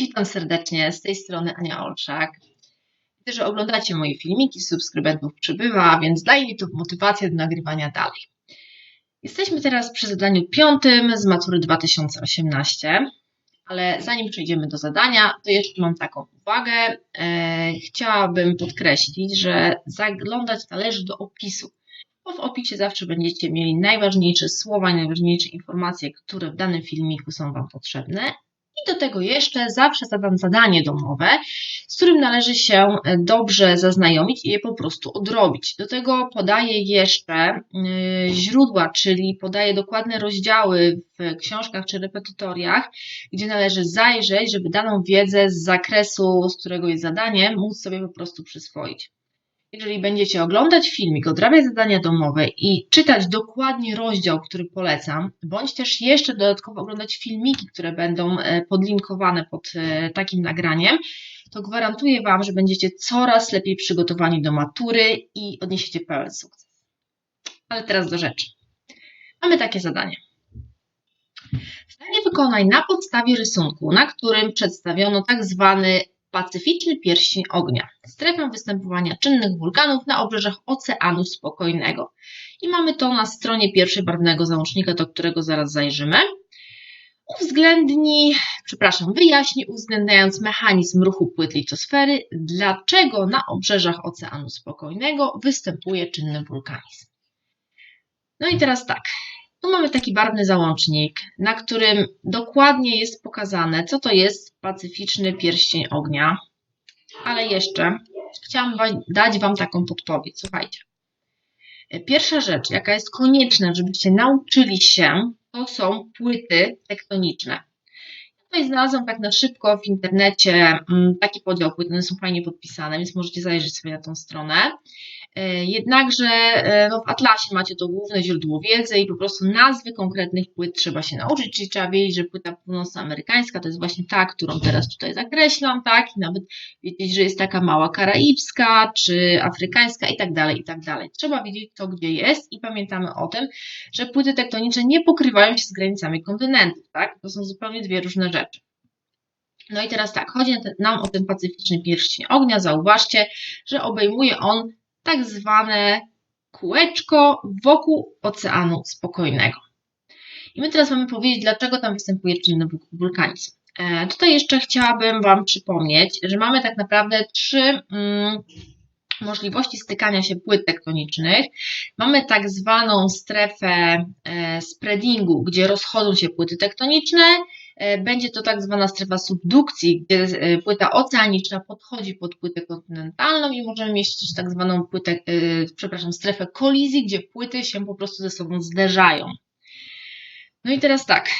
Cześć, witam serdecznie. Z tej strony Ania Olszak. Widzę, że oglądacie moje filmiki, subskrybentów przybywa, więc daje mi to motywację do nagrywania dalej. Jesteśmy teraz przy zadaniu piątym z matury 2018, ale zanim przejdziemy do zadania, to jeszcze mam taką uwagę. E, chciałabym podkreślić, że zaglądać należy do opisu, bo w opisie zawsze będziecie mieli najważniejsze słowa, najważniejsze informacje, które w danym filmiku są Wam potrzebne i do tego jeszcze zawsze zadam zadanie domowe, z którym należy się e, dobrze zaznajomić i je po prostu odrobić. Do tego podaję jeszcze y, źródła, czyli podaję dokładne rozdziały w książkach czy repetytoriach, gdzie należy zajrzeć, żeby daną wiedzę z zakresu, z którego jest zadanie, móc sobie po prostu przyswoić. Jeżeli będziecie oglądać filmik, odrabiać zadania domowe i czytać dokładnie rozdział, który polecam, bądź też jeszcze dodatkowo oglądać filmiki, które będą e, podlinkowane pod e, takim nagraniem, to gwarantuję Wam, że będziecie coraz lepiej przygotowani do matury i odniesiecie pełen sukces. Ale teraz do rzeczy. Mamy takie zadanie. Zadanie wykonaj na podstawie rysunku, na którym przedstawiono tak zwany Pacyficzny pierścień ognia, strefę występowania czynnych wulkanów na obrzeżach Oceanu Spokojnego. I mamy to na stronie pierwszej barwnego załącznika, do którego zaraz zajrzymy. Uwzględni, przepraszam, wyjaśni, uwzględniając mechanizm ruchu płyt litosfery, dlaczego na obrzeżach Oceanu Spokojnego występuje czynny wulkanizm. No i teraz tak, tu mamy taki barwny załącznik, na którym dokładnie jest pokazane, co to jest pacyficzny pierścień ognia. Ale jeszcze chciałam dać Wam taką podpowiedź. Słuchajcie. Pierwsza rzecz, jaka jest konieczna, żebyście nauczyli się, to są płyty tektoniczne. Tutaj znalazłam tak na szybko w internecie mm, taki podział płyt, one są fajnie podpisane, więc możecie zajrzeć sobie na tą stronę. E, jednakże e, no, w Atlasie macie to główne źródło wiedzy i po prostu nazwy konkretnych płyt trzeba się nauczyć, czyli trzeba wiedzieć, że płyta północnoamerykańska to jest właśnie ta, którą teraz tutaj zakreślam, tak? I nawet wiedzieć, że jest taka mała karaibska, czy afrykańska i tak dalej, i tak dalej. Trzeba wiedzieć to, gdzie jest i pamiętamy o tym, że płyty tektoniczne nie pokrywają się z granicami kontynentów, tak? To są zupełnie dwie różne rzeczy. No i teraz tak, chodzi nam o ten pacyficzny pierścień ognia. Zauważcie, że obejmuje on tak zwane kółeczko wokół Oceanu Spokojnego. I my teraz mamy powiedzieć, dlaczego tam występuje czynny wulkanizm. E, tutaj jeszcze chciałabym Wam przypomnieć, że mamy tak naprawdę trzy mm, możliwości stykania się płyt tektonicznych. Mamy tak zwaną strefę e, spreadingu, gdzie rozchodzą się płyty tektoniczne, będzie to tak zwana strefa subdukcji, gdzie e, płyta oceaniczna podchodzi pod płytę kontynentalną i możemy mieć też tak zwaną płytę, e, przepraszam, strefę kolizji, gdzie płyty się po prostu ze sobą zderzają. No i teraz tak,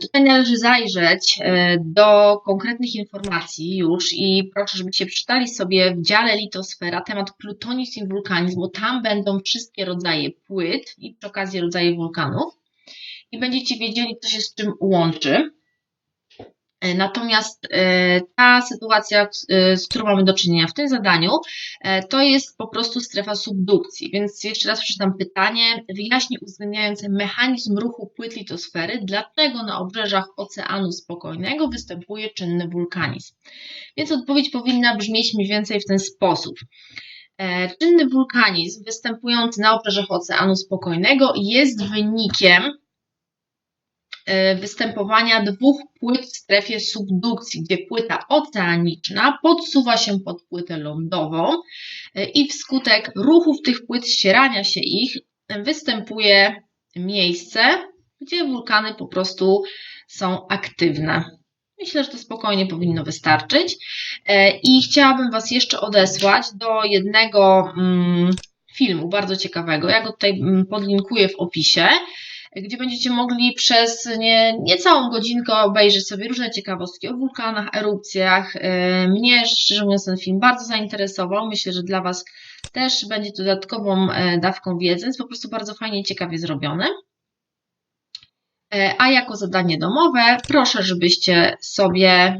tutaj należy zajrzeć do konkretnych informacji już i proszę, żebyście przeczytali sobie w dziale litosfera temat plutonizm i wulkanizm, bo tam będą wszystkie rodzaje płyt i przy okazji rodzaje wulkanów i będziecie wiedzieli, co się z czym łączy. E, natomiast e, ta sytuacja, e, z którą mamy do czynienia w tym zadaniu, to jest po prostu strefa subdukcji. Więc jeszcze raz przeczytam pytanie. Wyjaśnij uwzględniające mechanizm ruchu płyt litosfery, dlaczego na obrzeżach Oceanu Spokojnego występuje czynny wulkanizm. Więc odpowiedź powinna brzmieć mniej więcej w ten sposób. Czynny wulkanizm występujący na obrzeżach Oceanu Spokojnego jest wynikiem występowania dwóch płyt w strefie subdukcji, gdzie płyta oceaniczna podsuwa się pod płytę lądową e, i wskutek ruchów tych płyt, ścierania się ich, występuje miejsce, gdzie wulkany po prostu są aktywne. Myślę, że to spokojnie powinno wystarczyć. E, I chciałabym Was jeszcze odesłać do jednego mm, filmu bardzo ciekawego. Ja go tutaj mm, podlinkuję w opisie gdzie będziecie mogli przez nie, niecałą godzinkę obejrzeć sobie różne ciekawostki o wulkanach, erupcjach. E, mnie, szczerze mówiąc, ten film bardzo zainteresował. Myślę, że dla Was też będzie dodatkową e, dawką wiedzy, więc po prostu bardzo fajnie i ciekawie zrobiony. E, a jako zadanie domowe proszę, żebyście sobie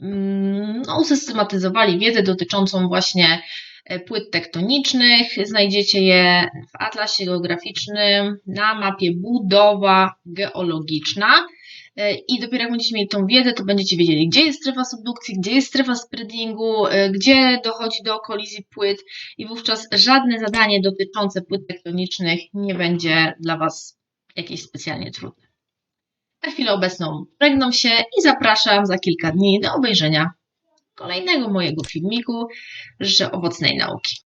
mm, no, usystematyzowali wiedzę dotyczącą właśnie płyt tektonicznych. Znajdziecie je w atlasie geograficznym na mapie budowa geologiczna. E, I dopiero jak będziecie mieli tą wiedzę, to będziecie wiedzieli, gdzie jest strefa subdukcji, gdzie jest strefa spreadingu, e, gdzie dochodzi do kolizji płyt i wówczas żadne zadanie dotyczące płyt tektonicznych nie będzie dla Was jakieś specjalnie trudne. Na chwilę obecną żegnam się i zapraszam za kilka dni do obejrzenia kolejnego mojego filmiku. Życzę owocnej nauki.